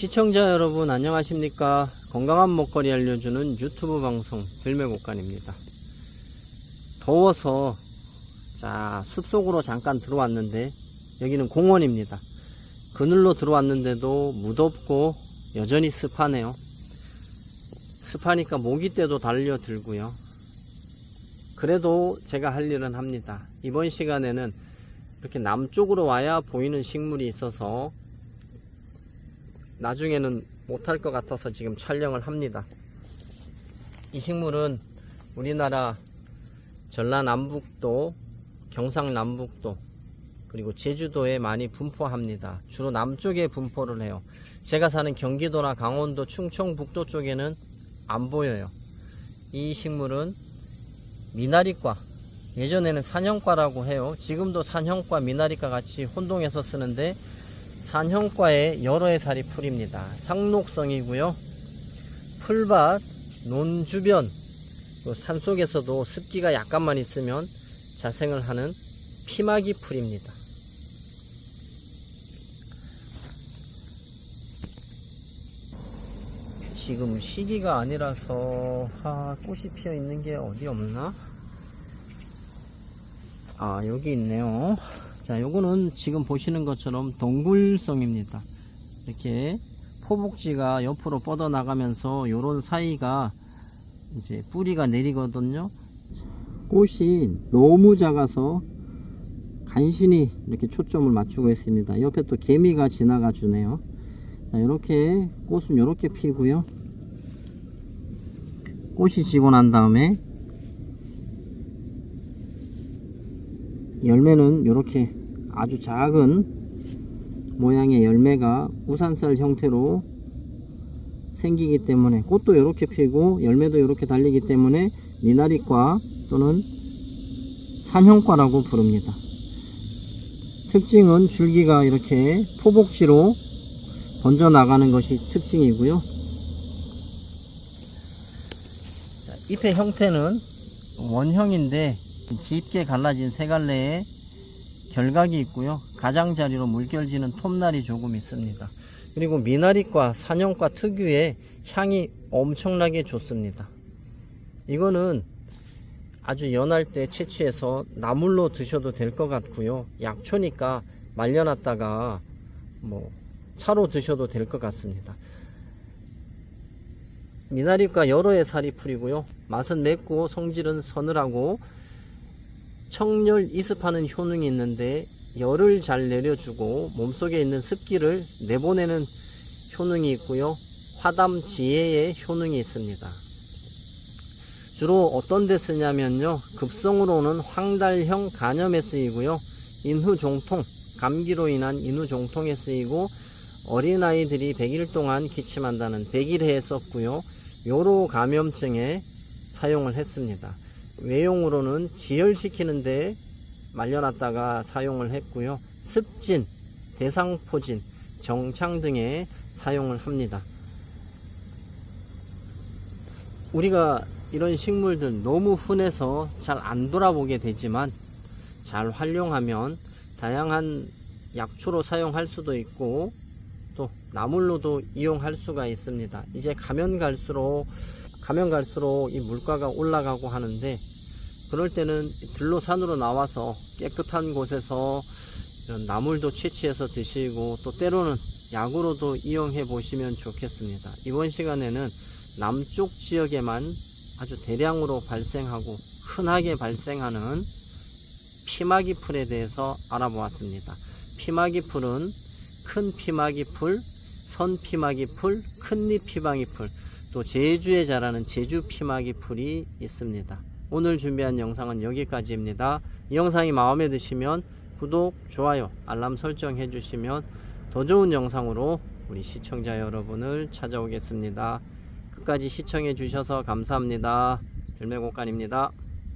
시청자 여러분 안녕하십니까? 건강한 먹거리 알려주는 유튜브 방송 들매곡간입니다. 더워서 자 숲속으로 잠깐 들어왔는데 여기는 공원입니다. 그늘로 들어왔는데도 무덥고 여전히 습하네요. 습하니까 모기떼도 달려들고요. 그래도 제가 할 일은 합니다. 이번 시간에는 이렇게 남쪽으로 와야 보이는 식물이 있어서 나중에는 못할 것 같아서 지금 촬영을 합니다. 이 식물은 우리나라 전라남북도, 경상남북도, 그리고 제주도에 많이 분포합니다. 주로 남쪽에 분포를 해요. 제가 사는 경기도나 강원도, 충청북도 쪽에는 안 보여요. 이 식물은 미나리과, 예전에는 산형과라고 해요. 지금도 산형과 미나리과 같이 혼동해서 쓰는데 산형과의 여러 해살이 풀입니다. 상록성이고요. 풀밭, 논 주변, 또 산속에서도 습기가 약간만 있으면 자생을 하는 피마기 풀입니다. 지금 시기가 아니라서 아, 꽃이 피어 있는 게 어디 없나? 아 여기 있네요. 자, 요거는 지금 보시는 것처럼 동굴성입니다. 이렇게 포복지가 옆으로 뻗어 나가면서 요런 사이가 이제 뿌리가 내리거든요. 꽃이 너무 작아서 간신히 이렇게 초점을 맞추고 있습니다. 옆에 또 개미가 지나가 주네요. 자, 이렇게 꽃은 이렇게 피고요. 꽃이 지고 난 다음에 열매는 이렇게 아주 작은 모양의 열매가 우산살 형태로 생기기 때문에 꽃도 이렇게 피고 열매도 이렇게 달리기 때문에 미나리과 또는 산형과라고 부릅니다. 특징은 줄기가 이렇게 포복지로 번져 나가는 것이 특징이고요. 자, 잎의 형태는 원형인데 짙게 갈라진 세 갈래의 결각이 있고요. 가장자리로 물결지는 톱날이 조금 있습니다. 그리고 미나리과 산형과 특유의 향이 엄청나게 좋습니다. 이거는 아주 연할 때 채취해서 나물로 드셔도 될 것 같고요. 약초니까 말려놨다가 뭐 차로 드셔도 될 것 같습니다. 미나리과 여러 의 살이 풀이고요. 맛은 맵고 성질은 서늘하고 청열 이습하는 효능이 있는데 열을 잘 내려주고 몸속에 있는 습기를 내보내는 효능이 있고요. 화담 지혜의 효능이 있습니다. 주로 어떤 데 쓰냐면요. 급성으로는 황달형 간염에 쓰이고요. 인후종통, 감기로 인한 인후종통에 쓰이고 어린아이들이 100일 동안 기침한다는 100일해에 썼고요. 요로 감염증에 사용을 했습니다. 외용으로는 지혈시키는데 말려놨다가 사용을 했고요. 습진, 대상포진, 정창 등에 사용을 합니다. 우리가 이런 식물들 너무 흔해서 잘 안 돌아보게 되지만 잘 활용하면 다양한 약초로 사용할 수도 있고 또 나물로도 이용할 수가 있습니다. 이제 가면 갈수록 가면 갈수록 이 물가가 올라가고 하는데 그럴 때는 들로 산으로 나와서 깨끗한 곳에서 이런 나물도 채취해서 드시고 또 때로는 약으로도 이용해 보시면 좋겠습니다. 이번 시간에는 남쪽 지역에만 아주 대량으로 발생하고 흔하게 발생하는 피마기 풀에 대해서 알아보았습니다. 피마기 풀은 큰 피마기 풀, 선 피마기 풀, 큰잎 피방이 풀, 또 제주에 자라는 제주 피마기 풀이 있습니다. 오늘 준비한 영상은 여기까지입니다. 이 영상이 마음에 드시면 구독, 좋아요, 알람 설정 해 주시면 더 좋은 영상으로 우리 시청자 여러분을 찾아오겠습니다. 끝까지 시청해 주셔서 감사합니다. 들매곡간입니다.